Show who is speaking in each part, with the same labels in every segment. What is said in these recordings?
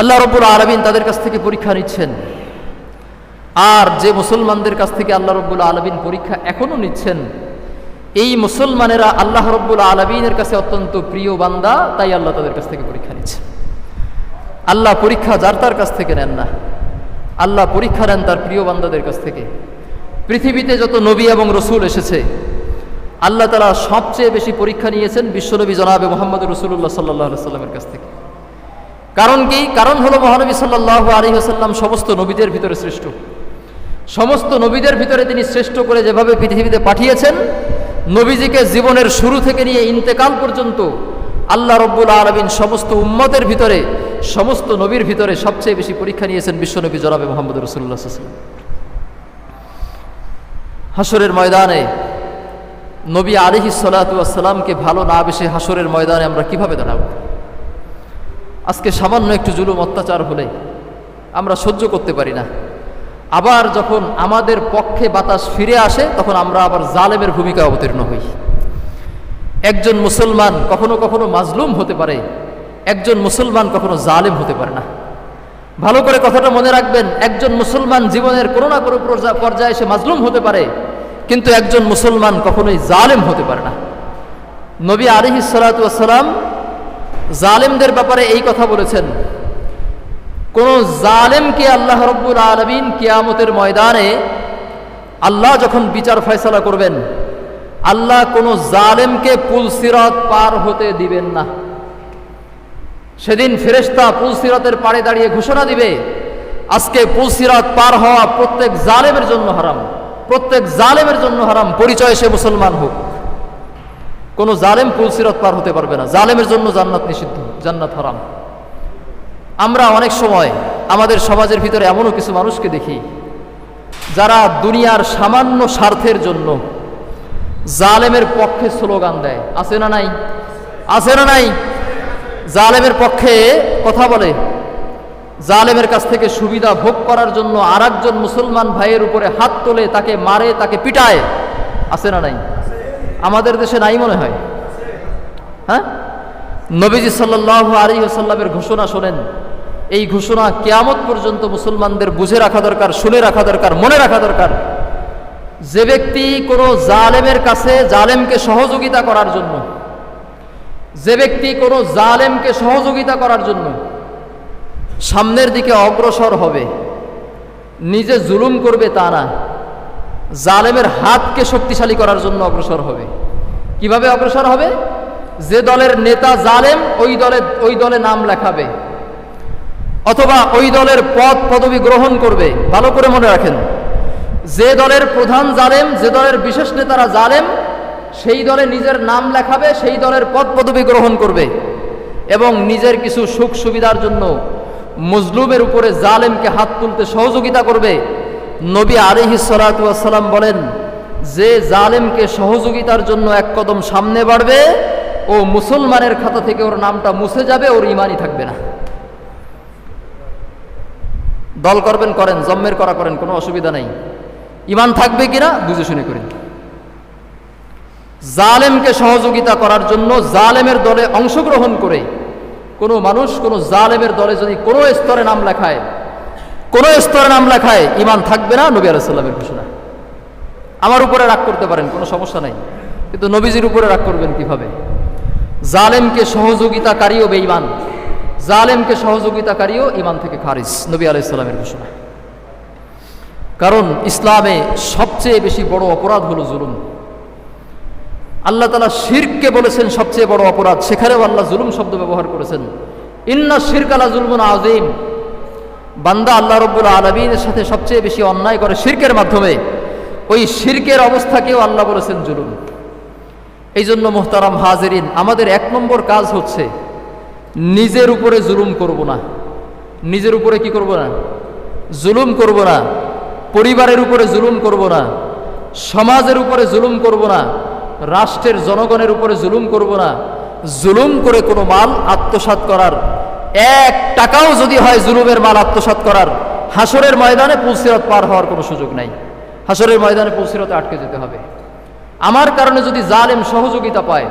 Speaker 1: আল্লাহ রব্বুল আলমিন তাদের কাছ থেকে পরীক্ষা নিচ্ছেন। আর যে মুসলমানদের কাছ থেকে আল্লাহ রব্বুল আলমিন পরীক্ষা এখনও নিচ্ছেন, এই মুসলমানেরা আল্লাহ রব্বুল আলমিনের কাছে অত্যন্ত প্রিয় বান্দা, তাই আল্লাহ তাদের কাছ থেকে পরীক্ষা নিচ্ছেন আল্লাহ পরীক্ষা যার তার কাছ থেকে নেন না। আল্লাহ পরীক্ষা নেন তার প্রিয় বান্দাদের কাছ থেকে। পৃথিবীতে যত নবী এবং রসুল এসেছে, আল্লাহ তালা সবচেয়ে বেশি পরীক্ষা নিয়েছেন বিশ্বনবী জনাবে মোহাম্মদ রসুল্লাহ সাল্লাহ সাল্লামের কাছ থেকে। কারণ কি? কারণ হলো মহানবী সাল্লাহ আলী হাসাল্লাম সমস্ত নবীদের ভিতরে শ্রেষ্ঠ। সমস্ত নবীদের ভিতরে তিনি শ্রেষ্ঠ করে যেভাবে পৃথিবীতে পাঠিয়েছেন, নবীজিকে জীবনের শুরু থেকে নিয়ে ইন্তেকাল পর্যন্ত আল্লাহ রব্বুল আলমিন সমস্ত উম্মতের ভিতরে, সমস্ত নবীর ভিতরে সবচেয়ে বেশি পরীক্ষা নিয়েছেন বিশ্বনবী জনাবে মোহাম্মদ রসুল্লাহ হাসরের ময়দানে নবী আলিহি সালাতামকে ভালো না বেশি হাসরের ময়দানে আমরা কীভাবে দাঁড়াবো? আজকে সামান্য একটু জুলুম, অত্যাচার হলে আমরা সহ্য করতে পারি না। আবার যখন আমাদের পক্ষে বাতাস ফিরে আসে, তখন আমরা আবার জালেমের ভূমিকা অবতীর্ণ হই। একজন মুসলমান কখনো কখনো মাজলুম হতে পারে, একজন মুসলমান কখনো জালেম হতে পারে না। ভালো করে কথাটা মনে রাখবেন, একজন মুসলমান জীবনের কোনো না কোনো পর্যা- পর্যায়ে সে মাজলুম হতে পারে, কিন্তু একজন মুসলমান কখনোই জালেম হতে পারে না। নবী আলিহি সালাতাম জালেমদের ব্যাপারে এই কথা বলেছেন। কোন জালেমকে আল্লাহ রব্বুল আলমিন কিয়ামতের ময়দানে আল্লাহ যখন বিচার ফয়সালা করবেন, আল্লাহ কোনো জালেমকে পুল সিরাত পার হতে দিবেন না। সেদিন ফেরেশতা পুল সিরাতের পাড়ে দাঁড়িয়ে ঘোষণা দিবে, আজকে পুল সিরাত পার হওয়া প্রত্যেক জালেমের জন্য হারাম, প্রত্যেক জালেমের জন্য হারাম, পরিচয় সে মুসলমান হোক। কোনো জালেম পুল সিরাত পার হতে পারবে না। জালেমের জন্য জান্নাত নিষিদ্ধ, জান্নাত হারাম। আমরা অনেক সময় আমাদের সমাজের ভিতরে এমনও কিছু মানুষকে দেখি, যারা দুনিয়ার সামান্য স্বার্থের জন্য জালেমের পক্ষে স্লোগান দেয়। আছে না নাই? আছে না নাই? জালেমের পক্ষে কথা বলে। জালেমের কাছ থেকে সুবিধা ভোগ করার জন্য আর মুসলমান ভাইয়ের উপরে হাত তোলে, তাকে মারে, তাকে পিটায়। আছে না নাই? আমাদের দেশে নাই মনে হয়। হ্যাঁ? নবীজি সাল্লাহ আলী সাল্লামের ঘোষণা শোনেন, এই ঘোষণা কেয়ামত পর্যন্ত মুসলমানদের বুঝে রাখা দরকার, শুনে রাখা দরকার, মনে রাখা দরকার। যে ব্যক্তি কোনো জালেমের কাছে জালেমকে সহযোগিতা করার জন্য, যে ব্যক্তি কোনো জালেমকে সহযোগিতা করার জন্য সামনের দিকে অগ্রসর হবে, নিজে জুলুম করবে তা না। জালেমের হাতকে শক্তিশালী করার জন্য অগ্রসর হবে। কীভাবে অগ্রসর হবে? যে দলের নেতা জালেম, ওই দলে ওই দলে নাম লেখাবে। অথবা ওই দলের পদ পদবি গ্রহণ করবে। ভালো করে মনে রাখেন। যে দলের প্রধান জালেম, যে দলের বিশেষ নেতারা জালেম, সেই দলে নিজের নাম লেখাবে, সেই দলের পদ পদবি গ্রহণ করবে। এবং নিজের কিছু সুখ সুবিধার জন্য মজলুমের উপরে জালেমকে হাত তুলতে সহযোগিতা করবে। নবী আলিহি সালাম বলেন, যে জালেমকে সহযোগিতার জন্য এক কদম সামনে বাড়বে, ও মুসলমানের খাতা থেকে ওর নামটা মুছে যাবে, ওর ইমানই থাকবে না। দল করবেন, করেন, জম্মের করা করেন, কোনো অসুবিধা নেই। ইমান থাকবে কিনা বুঝে শুনে করেন। জালেমকে সহযোগিতা করার জন্য জালেমের দলে অংশগ্রহণ করে কোনো মানুষ কোনো জালেমের দলে যদি কোনো স্তরে নাম লেখায় কোনো স্তরে নাম লেখায় ইমান থাকবে না নবী আলাইসাল্লামের ঘোষণা। আমার উপরে রাগ করতে পারেন, কোনো সমস্যা নাই। কিন্তু নবীজির উপরে রাগ করবেন কীভাবে? জালেমকে সহযোগিতাকারীও বেঈমান। জালেমকে সহযোগিতাকারীও ইমান থেকে খারিজ, নবী আলাইসাল্লামের ঘোষণা। কারণ ইসলামে সবচেয়ে বেশি বড় অপরাধ হলো জুলুম। আল্লাহ তালা শিরকে বলেছেন সবচেয়ে বড় অপরাধ, সেখানেও আল্লাহ জুলুম শব্দ ব্যবহার করেছেন। ইন্না শিরক আলা জুলমুন আজিম বান্দা আল্লাহ রব্বুল আলমিনের সাথে সবচেয়ে বেশি অন্যায় করে শির্কের মাধ্যমে, ওই শির্কের অবস্থাকেও আল্লাহ বলেছেন জুলুম। এই জন্য মোহতারাম হাজেরিন, আমাদের এক নম্বর কাজ হচ্ছে নিজের উপরে জুলুম করব না। নিজের উপরে কি করব না? জুলুম করব না। পরিবারের উপরে জুলুম করব না। সমাজের উপরে জুলুম করব না। রাষ্ট্রের জনগণের উপরে জুলুম করব না। জুলুম করে কোনো মাল আত্মসাৎ করার এক টাকাও যদি হয় জুলুমের মাল আত্মসাৎ করার হাসরের ময়দানে পুলসিরত পার হওয়ার কোনো সুযোগ নাই। হাসরের ময়দানে পুলসিরতে আটকে যেতে হবে। আমার কারণে যদি জালেম সহযোগিতা পায়,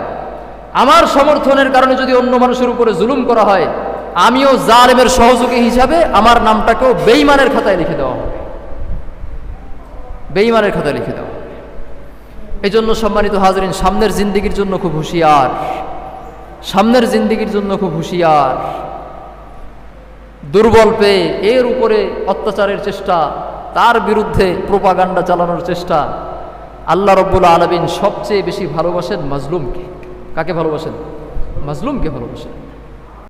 Speaker 1: আমার সমর্থনের কারণে যদি অন্য মানুষের উপরে জুলুম করা হয়, আমিও জালেমের সহযোগী হিসাবে আমার নামটাকেও বেইমানের খাতায় লিখে দেওয়া হবে। বেইমানের খাতায় লিখে দেওয়া। এই জন্য সম্মানিত হাজরিন, সামনের জিন্দিগির জন্য খুব হুঁশিয়ার। সামনের জিন্দিগির জন্য খুব হুঁশিয়ার। দুর্বল পেয়ে এর উপরে অত্যাচারের চেষ্টা, তার বিরুদ্ধে প্রোপাগান্ডা চালানোর চেষ্টা। আল্লাহ রব্বুল আলমিন সবচেয়ে বেশি ভালোবাসেন মাজলুমকে। কাকে ভালোবাসেন? মাজলুমকে ভালোবাসেন।